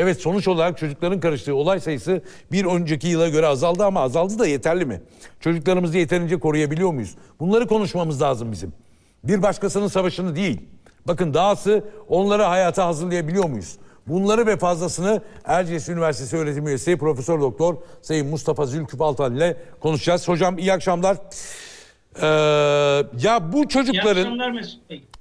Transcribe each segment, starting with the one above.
Evet sonuç olarak çocukların karıştığı olay sayısı bir önceki yıla göre azaldı ama azaldı da yeterli mi? Çocuklarımızı yeterince koruyabiliyor muyuz? Bunları konuşmamız lazım bizim. Bir başkasının savaşını değil. Bakın dahası onları hayata hazırlayabiliyor muyuz? Bunları ve fazlasını Erciyes Üniversitesi öğretim üyesi Profesör Doktor Sayın Mustafa Zülküf Altan ile konuşacağız. Hocam iyi akşamlar. Ee, ya bu çocukların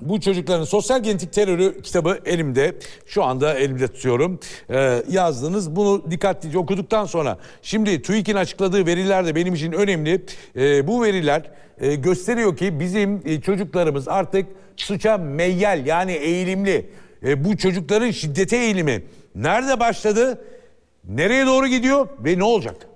bu çocukların sosyal genetik terörü kitabı elimde. Şu anda elimde tutuyorum. Ee, yazdınız. Bunu dikkatlice okuduktan sonra şimdi TÜİK'in açıkladığı veriler de benim için önemli. Ee, bu veriler e, gösteriyor ki bizim e, çocuklarımız artık suça meyyal yani eğilimli. E, bu çocukların şiddete eğilimi nerede başladı? Nereye doğru gidiyor ve ne olacak?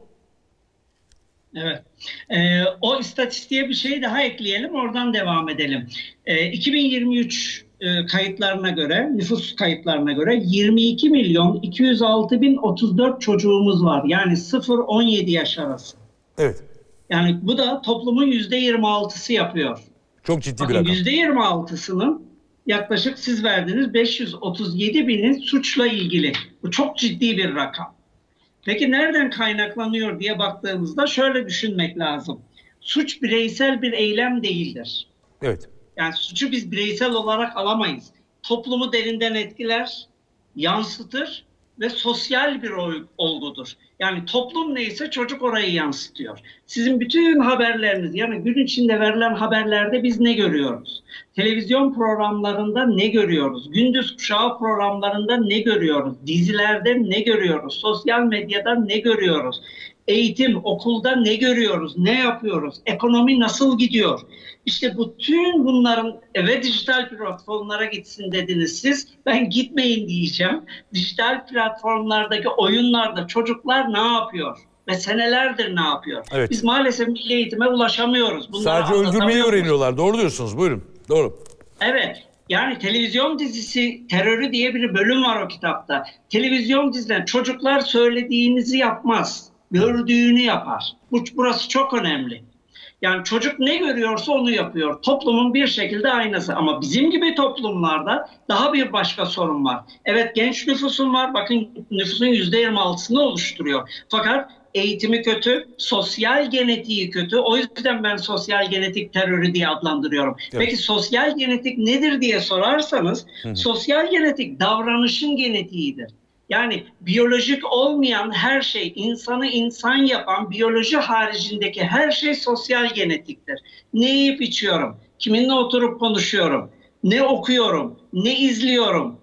Evet. Ee, o istatistiğe bir şey daha ekleyelim, oradan devam edelim. Ee, 2023 e, kayıtlarına göre, nüfus kayıtlarına göre 22 milyon 206 bin 34 çocuğumuz var. Yani 0-17 yaş arası. Evet. Yani bu da toplumun %26'sı yapıyor. Çok ciddi bir Bakın rakam. %26'sının yaklaşık siz verdiğiniz 537 binin suçla ilgili. Bu çok ciddi bir rakam. Peki nereden kaynaklanıyor diye baktığımızda şöyle düşünmek lazım. Suç bireysel bir eylem değildir. Evet. Yani suçu biz bireysel olarak alamayız. Toplumu derinden etkiler, yansıtır ve sosyal bir ol- olgudur. Yani toplum neyse çocuk orayı yansıtıyor. Sizin bütün haberleriniz yani gün içinde verilen haberlerde biz ne görüyoruz? Televizyon programlarında ne görüyoruz? Gündüz kuşağı programlarında ne görüyoruz? Dizilerde ne görüyoruz? Sosyal medyada ne görüyoruz? Eğitim, okulda ne görüyoruz? Ne yapıyoruz? Ekonomi nasıl gidiyor? İşte bütün bunların eve dijital platformlara gitsin dediniz siz. Ben gitmeyin diyeceğim. Dijital platformlardaki oyunlarda çocuklar ne yapıyor? Ve senelerdir ne yapıyor? Evet. Biz maalesef milli eğitime ulaşamıyoruz. Bunları Sadece öldürmeyi öğreniyorlar. Doğru diyorsunuz. Buyurun. Doğru. Evet. Yani televizyon dizisi terörü diye bir bölüm var o kitapta. Televizyon dizileri çocuklar söylediğinizi yapmaz. Gördüğünü yapar. Bu, burası çok önemli. Yani çocuk ne görüyorsa onu yapıyor. Toplumun bir şekilde aynası. Ama bizim gibi toplumlarda daha bir başka sorun var. Evet genç nüfusun var. Bakın nüfusun %26'sını oluşturuyor. Fakat eğitimi kötü, sosyal genetiği kötü. O yüzden ben sosyal genetik terörü diye adlandırıyorum. Evet. Peki sosyal genetik nedir diye sorarsanız, sosyal genetik davranışın genetiğidir. Yani biyolojik olmayan her şey, insanı insan yapan biyoloji haricindeki her şey sosyal genetiktir. Ne yiyip içiyorum, kiminle oturup konuşuyorum, ne okuyorum, ne izliyorum.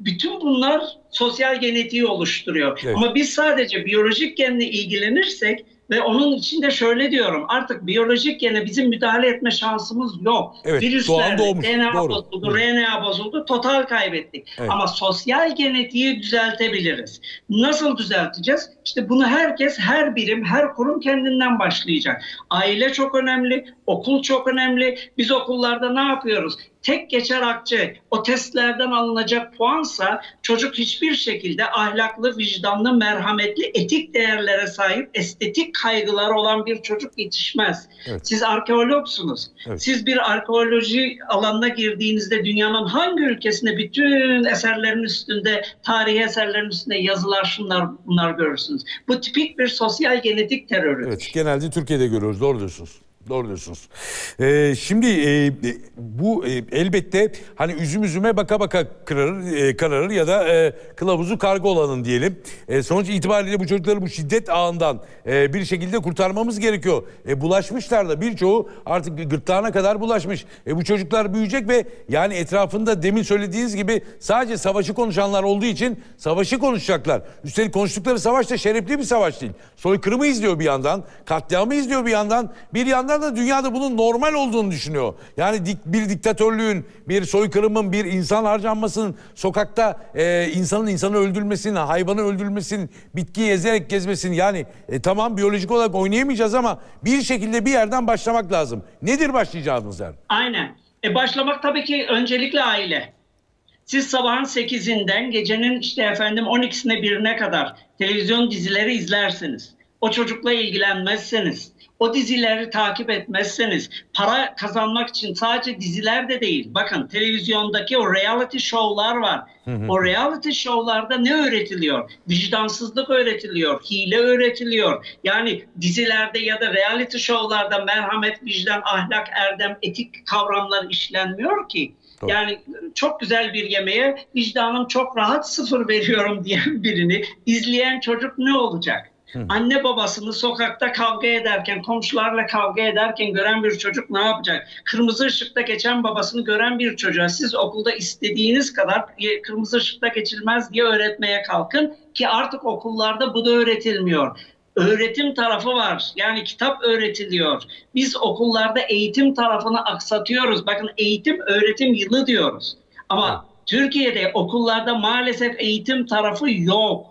Bütün bunlar sosyal genetiği oluşturuyor. Evet. Ama biz sadece biyolojik genle ilgilenirsek ve onun içinde şöyle diyorum artık biyolojik gene bizim müdahale etme şansımız yok. Evet, Virüslerde. DNA Doğru. bozuldu, RNA bozuldu, total kaybettik. Evet. Ama sosyal genetiği düzeltebiliriz. Nasıl düzelteceğiz? İşte bunu herkes, her birim, her kurum kendinden başlayacak. Aile çok önemli, okul çok önemli. Biz okullarda ne yapıyoruz? Tek geçer akçe o testlerden alınacak puansa çocuk hiçbir şekilde ahlaklı, vicdanlı, merhametli, etik değerlere sahip, estetik kaygıları olan bir çocuk yetişmez. Evet. Siz arkeologsunuz. Evet. Siz bir arkeoloji alanına girdiğinizde dünyanın hangi ülkesinde bütün eserlerin üstünde, tarihi eserlerin üstünde yazılar şunlar bunlar görürsünüz. Bu tipik bir sosyal genetik terörü. Evet genelde Türkiye'de görüyoruz. Doğru diyorsunuz. Doğru diyorsunuz. Ee, şimdi e, bu e, elbette hani üzüm üzüme baka baka kırarır, e, kararır ya da e, kılavuzu karga olanın diyelim. E, sonuç itibariyle bu çocukları bu şiddet ağından e, bir şekilde kurtarmamız gerekiyor. E, bulaşmışlar da birçoğu artık gırtlağına kadar bulaşmış. E, bu çocuklar büyüyecek ve yani etrafında demin söylediğiniz gibi sadece savaşı konuşanlar olduğu için savaşı konuşacaklar. Üstelik konuştukları savaş da şerefli bir savaş değil. Soykırımı izliyor bir yandan, katliamı izliyor bir yandan. Bir yandan da dünyada bunun normal olduğunu düşünüyor. Yani dik- bir diktatörlüğün, bir soykırımın, bir insan harcanmasının, sokakta e, insanın insanı öldürmesinin, hayvanı öldürmesinin, bitkiyi ezerek gezmesinin yani e, tamam biyolojik olarak oynayamayacağız ama bir şekilde bir yerden başlamak lazım. Nedir başlayacağımız yer? Aynen. E başlamak tabii ki öncelikle aile. Siz sabahın 8'inden gecenin işte efendim 12'sine 1'ine kadar televizyon dizileri izlersiniz. o çocukla ilgilenmezseniz, o dizileri takip etmezseniz, para kazanmak için sadece diziler de değil. Bakın televizyondaki o reality show'lar var. O reality show'larda ne öğretiliyor? Vicdansızlık öğretiliyor, hile öğretiliyor. Yani dizilerde ya da reality show'larda merhamet, vicdan, ahlak, erdem, etik kavramlar işlenmiyor ki. Doğru. Yani çok güzel bir yemeğe vicdanım çok rahat sıfır veriyorum diyen birini izleyen çocuk ne olacak? Anne babasını sokakta kavga ederken, komşularla kavga ederken gören bir çocuk ne yapacak? Kırmızı ışıkta geçen babasını gören bir çocuğa siz okulda istediğiniz kadar "E, kırmızı ışıkta geçilmez diye öğretmeye kalkın ki artık okullarda bu da öğretilmiyor. Öğretim tarafı var. Yani kitap öğretiliyor. Biz okullarda eğitim tarafını aksatıyoruz. Bakın eğitim öğretim yılı diyoruz. Ama Türkiye'de okullarda maalesef eğitim tarafı yok.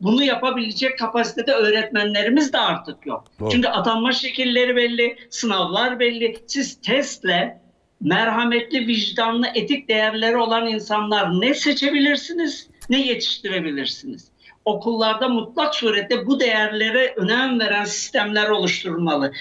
Bunu yapabilecek kapasitede öğretmenlerimiz de artık yok. Doğru. Çünkü atanma şekilleri belli, sınavlar belli. Siz testle merhametli, vicdanlı, etik değerleri olan insanlar ne seçebilirsiniz, ne yetiştirebilirsiniz. Okullarda mutlak surette bu değerlere önem veren sistemler oluşturulmalı.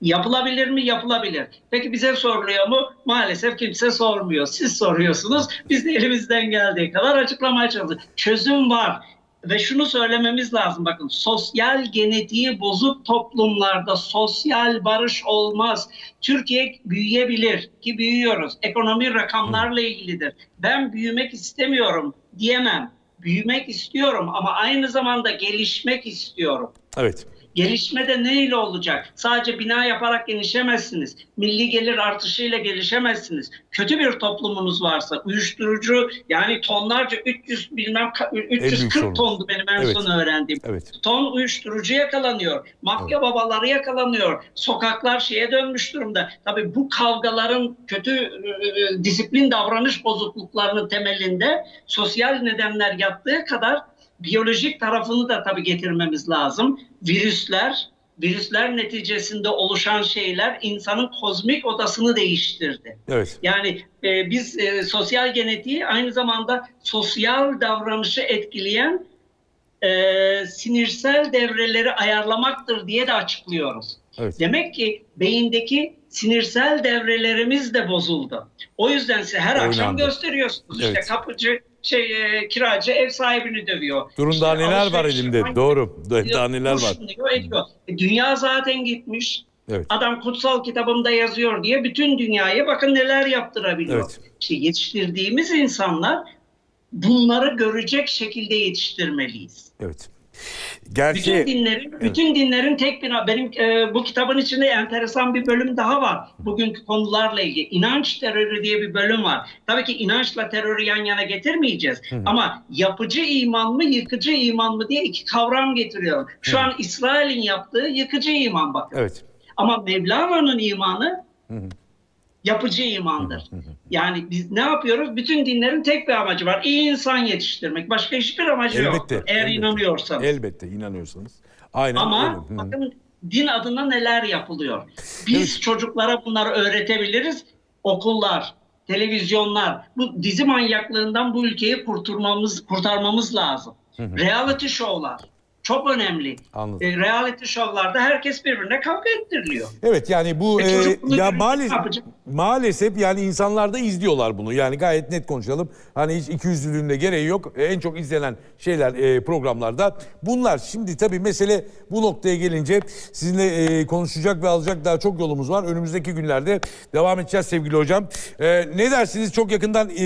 Yapılabilir mi? Yapılabilir. Peki bize soruluyor mu? Maalesef kimse sormuyor. Siz soruyorsunuz. Biz de elimizden geldiği kadar açıklamaya çalışıyoruz. Çözüm var. Ve şunu söylememiz lazım bakın sosyal genetiği bozuk toplumlarda sosyal barış olmaz. Türkiye büyüyebilir ki büyüyoruz. Ekonomi rakamlarla ilgilidir. Ben büyümek istemiyorum diyemem. Büyümek istiyorum ama aynı zamanda gelişmek istiyorum. Evet. Gelişme de neyle olacak? Sadece bina yaparak gelişemezsiniz. Milli gelir artışıyla gelişemezsiniz. Kötü bir toplumunuz varsa uyuşturucu yani tonlarca 300 bilmem ka- büyük 340 sorun. tondu benim en Evet. son öğrendiğim. Evet. Ton uyuşturucu yakalanıyor. Mafya babaları yakalanıyor. Sokaklar şeye dönmüş durumda. Tabii bu kavgaların kötü e, disiplin davranış bozukluklarının temelinde sosyal nedenler yattığı kadar biyolojik tarafını da tabii getirmemiz lazım. Virüsler, virüsler neticesinde oluşan şeyler insanın kozmik odasını değiştirdi. Evet. Yani e, biz e, sosyal genetiği aynı zamanda sosyal davranışı etkileyen e, sinirsel devreleri ayarlamaktır diye de açıklıyoruz. Evet. Demek ki beyindeki sinirsel devrelerimiz de bozuldu. O yüzden size her akşam Oynandı. gösteriyorsunuz. Evet. İşte kapıcı, şey e, kiracı ev sahibini dövüyor. Durun İşte daha neler var elimde. yapan Doğru. Daha neler var. ediyor. E, Dünya zaten gitmiş. Evet. Adam kutsal kitabımda yazıyor diye bütün dünyaya bakın neler yaptırabiliyor. Evet. İşte yetiştirdiğimiz insanlar bunları görecek şekilde yetiştirmeliyiz. Evet. Bütün Gerçi dinlerin, bütün dinlerin tek bir benim e, bu kitabın içinde enteresan bir bölüm daha var. Bugünkü konularla ilgili inanç terörü diye bir bölüm var. Tabii ki inançla terörü yan yana getirmeyeceğiz. Ama yapıcı iman mı, yıkıcı iman mı diye iki kavram getiriyorum. Şu an İsrail'in yaptığı yıkıcı iman bakın. evet. Ama Mevlana'nın imanı yapıcı imandır. Yani biz ne yapıyoruz? Bütün dinlerin tek bir amacı var. İyi insan yetiştirmek. Başka hiçbir amacı Elbette, yok. Eğer elbette. inanıyorsanız. Elbette inanıyorsanız. Aynen Ama öyle. Bakın din adına neler yapılıyor. Biz Evet. çocuklara bunları öğretebiliriz. Okullar, televizyonlar, bu dizi manyaklığından bu ülkeyi kurtarmamız kurtarmamız lazım. Reality show'lar çok önemli. Anladım. E, reality show'larda herkes birbirine kavga ettiriliyor. Evet yani bu E, e, ya maalesef? Maalesef yani insanlar da izliyorlar bunu. Yani gayet net konuşalım. Hani hiç ikiyüzlülüğün de gereği yok. E, En çok izlenen şeyler e, programlarda bunlar. Şimdi tabii mesele bu noktaya gelince sizinle e, konuşacak ve alacak daha çok yolumuz var. Önümüzdeki günlerde devam edeceğiz sevgili hocam. E, ne dersiniz çok yakından e,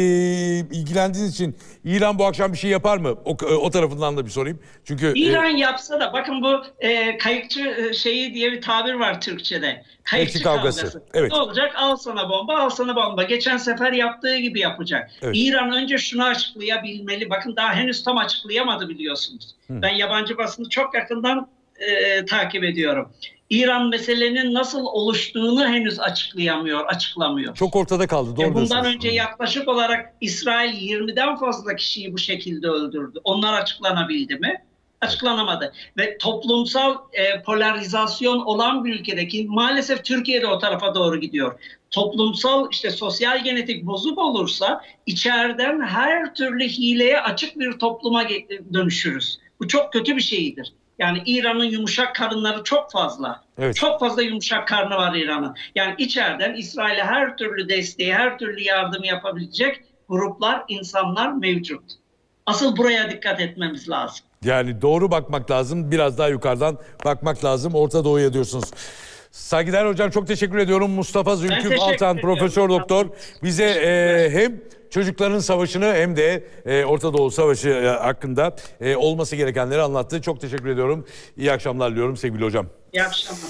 ilgilendiğiniz için İran bu akşam bir şey yapar mı? O, o tarafından da bir sorayım. Çünkü e, İran yapsa da bakın bu e, kayıkçı e, şeyi diye bir tabir var Türkçe'de. Kayıkçı kavgası. kavgası. Evet. Ne olacak? Al sana bomba, al sana bomba. Geçen sefer yaptığı gibi yapacak. Evet. İran önce şunu açıklayabilmeli. Bakın daha henüz tam açıklayamadı biliyorsunuz. Ben yabancı basını çok yakından e, takip ediyorum. İran meselenin nasıl oluştuğunu henüz açıklayamıyor, açıklamıyor. çok ortada kaldı. Doğru Ya bundan önce yaklaşık olarak İsrail 20'den fazla kişiyi bu şekilde öldürdü. Onlar açıklanabildi mi? Açıklanamadı. Ve toplumsal e, polarizasyon olan bir ülkedeki maalesef Türkiye'de o tarafa doğru gidiyor. Toplumsal işte sosyal genetik bozuk olursa içeriden her türlü hileye açık bir topluma ge- dönüşürüz. Bu çok kötü bir şeydir. Yani İran'ın yumuşak karınları çok fazla. Evet. Çok fazla yumuşak karnı var İran'ın. Yani içeriden İsrail'e her türlü desteği, her türlü yardımı yapabilecek gruplar, insanlar mevcut. Asıl buraya dikkat etmemiz lazım. Yani doğru bakmak lazım. Biraz daha yukarıdan bakmak lazım. Orta Doğu'ya diyorsunuz. Saygıdeğer hocam çok teşekkür ediyorum. Mustafa Zülküf Altan. Profesör Doktor. Bize e, hem çocukların savaşını hem de e, Orta Doğu Savaşı e, hakkında e, olması gerekenleri anlattı. Çok teşekkür ediyorum. İyi akşamlar diliyorum sevgili hocam. İyi akşamlar.